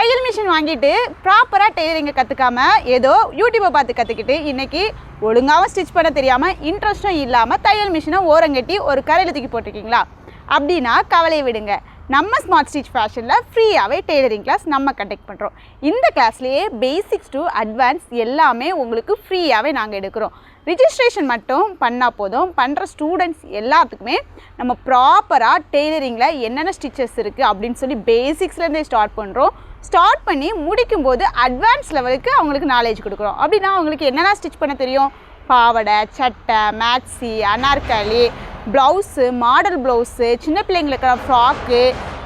தையல் மிஷின் வாங்கிட்டு ப்ராப்பராக டெய்லரிங்கை கற்றுக்காம ஏதோ யூடியூப்பை பார்த்து கற்றுக்கிட்டு இன்றைக்கி ஒழுங்காகவும் ஸ்டிச் பண்ண தெரியாமல் இன்ட்ரெஸ்ட்டும் இல்லாமல் தையல் மிஷினை ஓரங்கட்டி ஒரு கரையில் தூக்கி போட்டிருக்கீங்களா? அப்படின்னா கவலையை விடுங்க. நம்ம ஸ்மார்ட் ஸ்டிச் ஃபேஷனில் ஃப்ரீயாகவே டெய்லரிங் கிளாஸ் நம்ம கண்டக்ட் பண்ணுறோம் இந்த கிளாஸ்லேயே பேசிக்ஸ் டு அட்வான்ஸ் எல்லாமே உங்களுக்கு ஃப்ரீயாகவே நாங்கள் எடுக்கிறோம். ரிஜிஸ்ட்ரேஷன் மட்டும் பண்ணால் போதும். பண்ணுற ஸ்டூடெண்ட்ஸ் எல்லாத்துக்குமே நம்ம ப்ராப்பராக டெய்லரிங்கில் என்னென்ன ஸ்டிச்சஸ் இருக்குது அப்படின்னு சொல்லி பேசிக்ஸ்லேருந்தே ஸ்டார்ட் பண்ணுறோம் ஸ்டார்ட் பண்ணி முடிக்கும்போது அட்வான்ஸ் லெவலுக்கு அவங்களுக்கு நாலேஜ் கொடுக்குறோம். அப்படின்னா அவங்களுக்கு என்னென்ன ஸ்டிச் பண்ண தெரியும்? பாவாடை சட்டை maxi Anarkali blouse model blouse சின்ன பிள்ளைங்களுக்கான ஃப்ராக்கு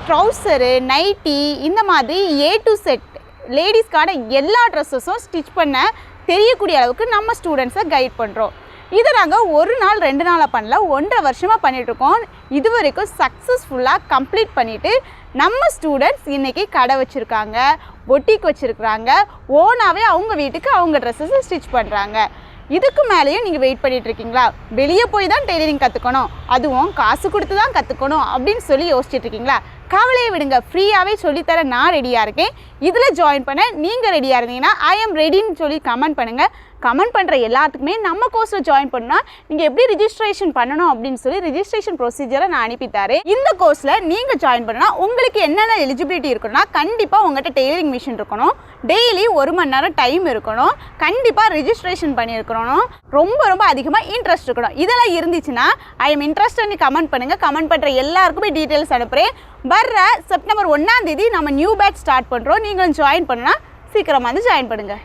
ட்ரௌசரு நைட்டி இந்த மாதிரி ஏ டு செட் லேடிஸ்க்கான எல்லா ட்ரெஸ்ஸஸும் ஸ்டிச் பண்ண தெரியக்கூடிய அளவுக்கு நம்ம ஸ்டூடெண்ட்ஸை கைட் பண்ணுறோம் இதை நாங்கள் ஒரு நாள் ரெண்டு நாளாக பண்ணல ஒன்றரை வருஷமாக பண்ணிகிட்ருக்கோம் இது வரைக்கும் சக்ஸஸ்ஃபுல்லாக கம்ப்ளீட் பண்ணிவிட்டு நம்ம ஸ்டூடெண்ட்ஸ் இன்றைக்கி கடை வச்சுருக்காங்க பொட்டிக் வச்சுருக்குறாங்க. ஓனாகவே அவங்க வீட்டுக்கு அவங்க ட்ரெஸ்ஸஸை ஸ்டிச் பண்ணுறாங்க இதுக்கு மேலேயும் நீங்கள் வெயிட் பண்ணிகிட்ருக்கீங்களா வெளியே போய் தான் டெய்லரிங் கற்றுக்கணும் அதுவும் காசு கொடுத்து தான் கற்றுக்கணும் அப்படின்னு சொல்லி யோசிச்சுட்ருக்கீங்களா கவலையை விடுங்க. ஃப்ரீயாகவே சொல்லித்தர நான் ரெடியாக இருக்கேன். இதில் ஜாயின் பண்ண நீங்கள் ரெடியாக இருந்தீங்கன்னா ஐ எம் ரெடின்னு சொல்லி கமெண்ட் பண்ணுங்கள் கமெண்ட் பண்ணுற எல்லாத்துக்குமே நம்ம கோர்ஸில் ஜாயின் பண்ணால் நீங்கள் எப்படி ரிஜிஸ்ட்ரேஷன் பண்ணணும் அப்படின்னு சொல்லி ரிஜிஸ்ட்ரேஷன் ப்ரொசீஜரை நான் அனுப்பித்தாரேன் இந்த கோர்ஸில் நீங்கள் ஜாயின் பண்ணால் உங்களுக்கு என்னென்ன எலிஜிபிலிட்டி இருக்குன்னா கண்டிப்பாக உங்கள்கிட்ட டெய்லரிங் மிஷின் இருக்கணும். டெய்லி ஒரு மணி நேரம் டைம் இருக்கணும். கண்டிப்பாக ரிஜிஸ்ட்ரேஷன் பண்ணியிருக்கணும். ரொம்ப ரொம்ப அதிகமாக இன்ட்ரெஸ்ட் இருக்கணும். இதெல்லாம் இருந்துச்சுன்னா ஐ எம் இன்ட்ரெஸ்ட்னு கமெண்ட் பண்ணுங்கள் கமெண்ட் பண்ணுற எல்லாருக்குமே டீட்டெயில்ஸ் அனுப்புகிறேன் வர்ற செப்டம்பர் ஒன்றாம் தேதி நம்ம நியூ பேட்ச் ஸ்டார்ட் பண்ணுறோம் நீங்களும் ஜாயின் பண்ணால் சீக்கிரமாக வந்து ஜாயின் பண்ணுங்கள்